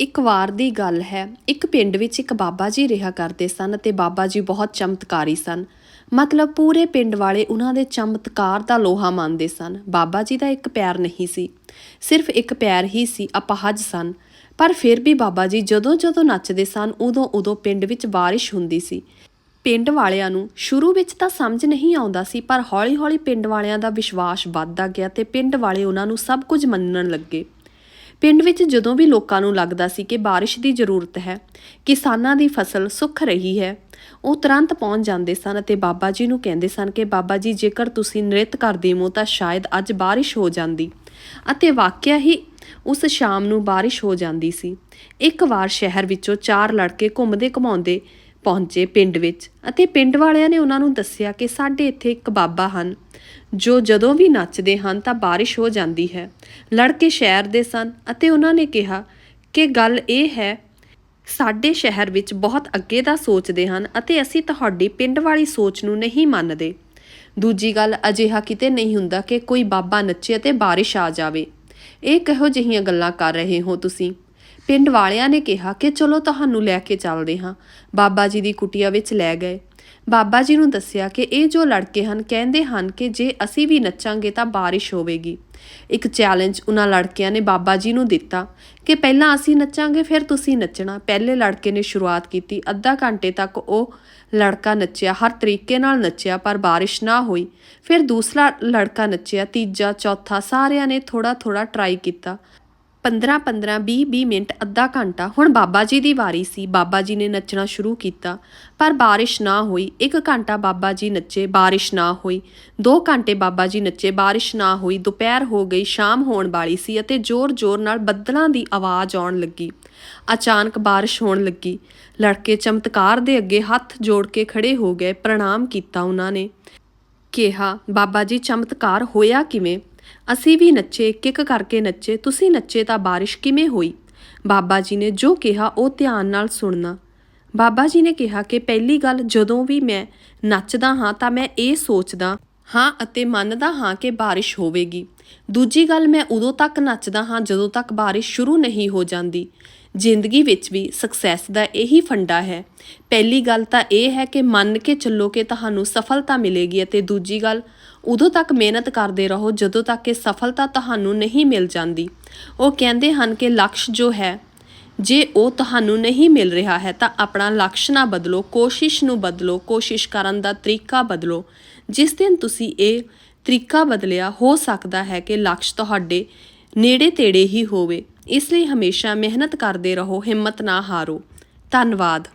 ਇੱਕ ਵਾਰ ਦੀ ਗੱਲ ਹੈ। ਇੱਕ ਪਿੰਡ ਵਿੱਚ ਇੱਕ ਬਾਬਾ ਜੀ ਰਿਹਾ ਕਰਦੇ ਸਨ ਅਤੇ ਬਾਬਾ ਜੀ ਬਹੁਤ ਚਮਤਕਾਰੀ ਸਨ। ਮਤਲਬ ਪੂਰੇ ਪਿੰਡ ਵਾਲੇ ਉਹਨਾਂ ਦੇ ਚਮਤਕਾਰ ਦਾ ਲੋਹਾ ਮੰਨਦੇ ਸਨ। ਬਾਬਾ ਜੀ ਦਾ ਇੱਕ ਪੈਰ ਨਹੀਂ ਸੀ। ਸਿਰਫ ਇੱਕ ਪੈਰ ਹੀ ਸੀ, ਅਪਾਹਜ ਸਨ। ਪਰ ਫਿਰ ਵੀ ਬਾਬਾ ਜੀ ਜਦੋਂ ਜਦੋਂ ਨੱਚਦੇ ਸਨ, ਉਦੋਂ ਉਦੋਂ ਪਿੰਡ ਵਿੱਚ ਬਾਰਿਸ਼ ਹੁੰਦੀ ਸੀ। ਪਿੰਡ ਵਾਲਿਆਂ ਨੂੰ ਸ਼ੁਰੂ ਵਿੱਚ ਤਾਂ ਸਮਝ ਨਹੀਂ ਆਉਂਦਾ ਸੀ, ਪਰ ਹੌਲੀ-ਹੌਲੀ ਪਿੰਡ ਵਾਲਿਆਂ ਦਾ ਵਿਸ਼ਵਾਸ ਵੱਧਦਾ ਗਿਆ ਤੇ ਪਿੰਡ ਵਾਲੇ ਉਹਨਾਂ ਨੂੰ ਸਭ ਕੁਝ ਮੰਨਣ ਲੱਗੇ। ਪਿੰਡ ਵਿੱਚ ਜਦੋਂ ਵੀ ਲੋਕਾਂ ਨੂੰ ਲੱਗਦਾ ਸੀ ਕਿ ਬਾਰਿਸ਼ ਦੀ ਜ਼ਰੂਰਤ ਹੈ, ਕਿਸਾਨਾਂ ਦੀ ਫਸਲ ਸੁੱਕ ਰਹੀ ਹੈ, ਉਹ ਤੁਰੰਤ ਪਹੁੰਚ ਜਾਂਦੇ ਸਨ ਅਤੇ ਬਾਬਾ ਜੀ ਨੂੰ ਕਹਿੰਦੇ ਸਨ ਕਿ ਬਾਬਾ ਜੀ, ਜੇਕਰ ਤੁਸੀਂ ਨ੍ਰਿਤ ਕਰਦੇ ਹੋ ਤਾਂ ਸ਼ਾਇਦ ਅੱਜ ਬਾਰਿਸ਼ ਹੋ ਜਾਂਦੀ। ਅਤੇ ਵਾਕਿਆ ਹੀ ਉਸ ਸ਼ਾਮ ਨੂੰ ਬਾਰਿਸ਼ ਹੋ ਜਾਂਦੀ ਸੀ। ਇੱਕ ਵਾਰ ਸ਼ਹਿਰ ਵਿੱਚੋਂ ਚਾਰ ਲੜਕੇ ਘੁੰਮਦੇ ਘਮਾਉਂਦੇ ਪਹੁੰਚੇ ਪਿੰਡ ਵਿੱਚ ਅਤੇ ਪਿੰਡ ਵਾਲਿਆਂ ਨੇ ਉਹਨਾਂ ਨੂੰ ਦੱਸਿਆ ਕਿ ਸਾਡੇ ਇੱਥੇ ਇੱਕ ਬਾਬਾ ਹਨ। ਜੋ ਜਦੋਂ ਵੀ ਨੱਚਦੇ ਹਨ ਤਾਂ ਬਾਰਿਸ਼ ਹੋ ਜਾਂਦੀ ਹੈ। ਲੜਕੇ ਸ਼ਹਿਰ ਦੇ ਸਨ ਅਤੇ ਉਹਨਾਂ ਨੇ ਕਿਹਾ ਕਿ ਗੱਲ ਇਹ ਹੈ, ਸਾਡੇ ਸ਼ਹਿਰ ਵਿੱਚ ਬਹੁਤ ਅੱਗੇ ਦਾ ਸੋਚਦੇ ਹਨ ਅਤੇ ਅਸੀਂ ਤੁਹਾਡੀ ਪਿੰਡ ਵਾਲੀ ਸੋਚ ਨੂੰ ਨਹੀਂ ਮੰਨਦੇ। ਦੂਜੀ ਗੱਲ ਅਜਿਹਾ ਕਿਤੇ ਨਹੀਂ ਹੁੰਦਾ ਕਿ ਕੋਈ ਬਾਬਾ ਨੱਚੇ ਅਤੇ ਬਾਰਿਸ਼ ਆ ਜਾਵੇ। ਇਹ ਕਿਹੋ ਜਿਹੀਆਂ ਗੱਲਾਂ ਕਰ ਰਹੇ ਹੋ ਤੁਸੀਂ? ਪਿੰਡ ਵਾਲਿਆਂ ਨੇ ਕਿਹਾ ਕਿ ਚਲੋ ਤੁਹਾਨੂੰ ਲੈ ਕੇ ਚੱਲਦੇ ਹਾਂ। ਬਾਬਾ ਜੀ ਦੀ ਕੁਟੀਆ ਵਿੱਚ ਲੈ ਗਏ। ਬਾਬਾ ਜੀ ਨੂੰ ਦੱਸਿਆ ਕਿ ਇਹ ਜੋ ਲੜਕੇ ਹਨ, ਕਹਿੰਦੇ ਹਨ ਕਿ ਜੇ ਅਸੀਂ ਵੀ ਨੱਚਾਂਗੇ ਤਾਂ ਬਾਰਿਸ਼ ਹੋਵੇਗੀ। ਇੱਕ ਚੈਲੰਜ ਉਹਨਾਂ ਲੜਕਿਆਂ ਨੇ ਬਾਬਾ ਜੀ ਨੂੰ ਦਿੱਤਾ ਕਿ ਪਹਿਲਾਂ ਅਸੀਂ ਨੱਚਾਂਗੇ, ਫਿਰ ਤੁਸੀਂ ਨੱਚਣਾ। ਪਹਿਲੇ ਲੜਕੇ ਨੇ ਸ਼ੁਰੂਆਤ ਕੀਤੀ। ਅੱਧਾ ਘੰਟੇ ਤੱਕ ਉਹ ਲੜਕਾ ਨੱਚਿਆ, ਹਰ ਤਰੀਕੇ ਨਾਲ ਨੱਚਿਆ, ਪਰ ਬਾਰਿਸ਼ ਨਾ ਹੋਈ। ਫਿਰ ਦੂਸਰਾ ਲੜਕਾ ਨੱਚਿਆ, ਤੀਜਾ, ਚੌਥਾ, ਸਾਰਿਆਂ ਨੇ ਥੋੜਾ ਥੋੜਾ ਟਰਾਈ ਕੀਤਾ। 15 15 20 20 ਮਿੰਟ ਅੱਧਾ ਘੰਟਾ। ਹੁਣ ਬਾਬਾ ਜੀ ਦੀ ਵਾਰੀ ਸੀ। ਬਾਬਾ ਜੀ ਨੇ ਨੱਚਣਾ ਸ਼ੁਰੂ ਕੀਤਾ। ਪਰ ਬਾਰਿਸ਼ ਨਾ ਹੋਈ। ਇੱਕ ਘੰਟਾ ਬਾਬਾ ਜੀ ਨੱਚੇ, ਬਾਰਿਸ਼ ਨਾ ਹੋਈ। 2 ਘੰਟੇ ਬਾਬਾ ਜੀ ਨੱਚੇ, ਬਾਰਿਸ਼ ਨਾ ਹੋਈ। ਦੁਪਹਿਰ ਹੋ ਗਈ, ਸ਼ਾਮ ਹੋਣ ਵਾਲੀ ਸੀ ਅਤੇ ਜ਼ੋਰ-ਜ਼ੋਰ ਨਾਲ ਬੱਦਲਾਂ ਦੀ ਆਵਾਜ਼ ਆਉਣ ਲੱਗੀ। ਅਚਾਨਕ ਬਾਰਿਸ਼ ਹੋਣ ਲੱਗੀ। ਲੜਕੇ ਚਮਤਕਾਰ ਦੇ ਅੱਗੇ ਹੱਥ ਜੋੜ ਕੇ ਖੜੇ ਹੋ ਗਏ। ਪ੍ਰਣਾਮ ਕੀਤਾ ਉਹਨਾਂ ਨੇ। ਕਿਹਾ, ਬਾਬਾ ਜੀ, ਚਮਤਕਾਰ ਹੋਇਆ ਕਿਵੇਂ? ਅਸੀਂ ਵੀ ਨੱਚੇ, ਕਿੱਕ ਕਰਕੇ ਨੱਚੇ, ਤੁਸੀਂ ਨੱਚੇ ਤਾਂ ਬਾਰਿਸ਼ ਕਿਵੇਂ ਹੋਈ? ਬਾਬਾ ਜੀ ਨੇ ਜੋ ਕਿਹਾ, ਉਹ ਧਿਆਨ ਨਾਲ ਸੁਣਨਾ। ਬਾਬਾ ਜੀ ਨੇ ਕਿਹਾ ਕਿ ਪਹਿਲੀ ਗੱਲ, ਜਦੋਂ ਵੀ ਮੈਂ ਨੱਚਦਾ ਹਾਂ ਤਾਂ ਮੈਂ ਇਹ ਸੋਚਦਾ ਹਾਂ ਅਤੇ ਮੰਨਦਾ ਹਾਂ ਕਿ ਬਾਰਿਸ਼ ਹੋਵੇਗੀ। ਦੂਜੀ ਗੱਲ, ਮੈਂ ਉਦੋਂ ਤੱਕ ਨੱਚਦਾ ਹਾਂ ਜਦੋਂ ਤੱਕ ਬਾਰਿਸ਼ ਸ਼ੁਰੂ ਨਹੀਂ ਹੋ ਜਾਂਦੀ। ਜ਼ਿੰਦਗੀ ਵਿੱਚ ਵੀ ਸਕਸੈਸ ਦਾ ਇਹੀ ਫੰਡਾ ਹੈ। ਪਹਿਲੀ ਗੱਲ ਤਾਂ ਇਹ ਹੈ ਕਿ ਮੰਨ ਕੇ ਚੱਲੋ ਕਿ ਤੁਹਾਨੂੰ ਸਫਲਤਾ ਮਿਲੇਗੀ ਅਤੇ ਦੂਜੀ ਗੱਲ, ਉਦੋਂ ਤੱਕ ਮਿਹਨਤ ਕਰਦੇ ਰਹੋ ਜਦੋਂ ਤੱਕ ਕਿ ਸਫਲਤਾ ਤੁਹਾਨੂੰ ਨਹੀਂ ਮਿਲ ਜਾਂਦੀ। ਉਹ ਕਹਿੰਦੇ ਹਨ ਕਿ ਲਕਸ਼ ਜੋ ਹੈ, ਜੇ ਉਹ ਤੁਹਾਨੂੰ ਨਹੀਂ ਮਿਲ ਰਿਹਾ ਹੈ ਤਾਂ ਆਪਣਾ ਲਕਸ਼ ਨਾ ਬਦਲੋ, ਕੋਸ਼ਿਸ਼ ਨੂੰ ਬਦਲੋ, ਕੋਸ਼ਿਸ਼ ਕਰਨ ਦਾ ਤਰੀਕਾ ਬਦਲੋ। ਜਿਸ ਦਿਨ ਤੁਸੀਂ ਇਹ ਤਰੀਕਾ ਬਦਲਿਆ, ਹੋ ਸਕਦਾ ਹੈ ਕਿ ਲਕਸ਼ ਤੁਹਾਡੇ ਨੇੜੇ ਤੇੜੇ ਹੀ ਹੋਵੇ। ਇਸ ਲਈ ਹਮੇਸ਼ਾ ਮਿਹਨਤ ਕਰਦੇ ਰਹੋ, ਹਿੰਮਤ ਨਾ ਹਾਰੋ। ਧੰਨਵਾਦ।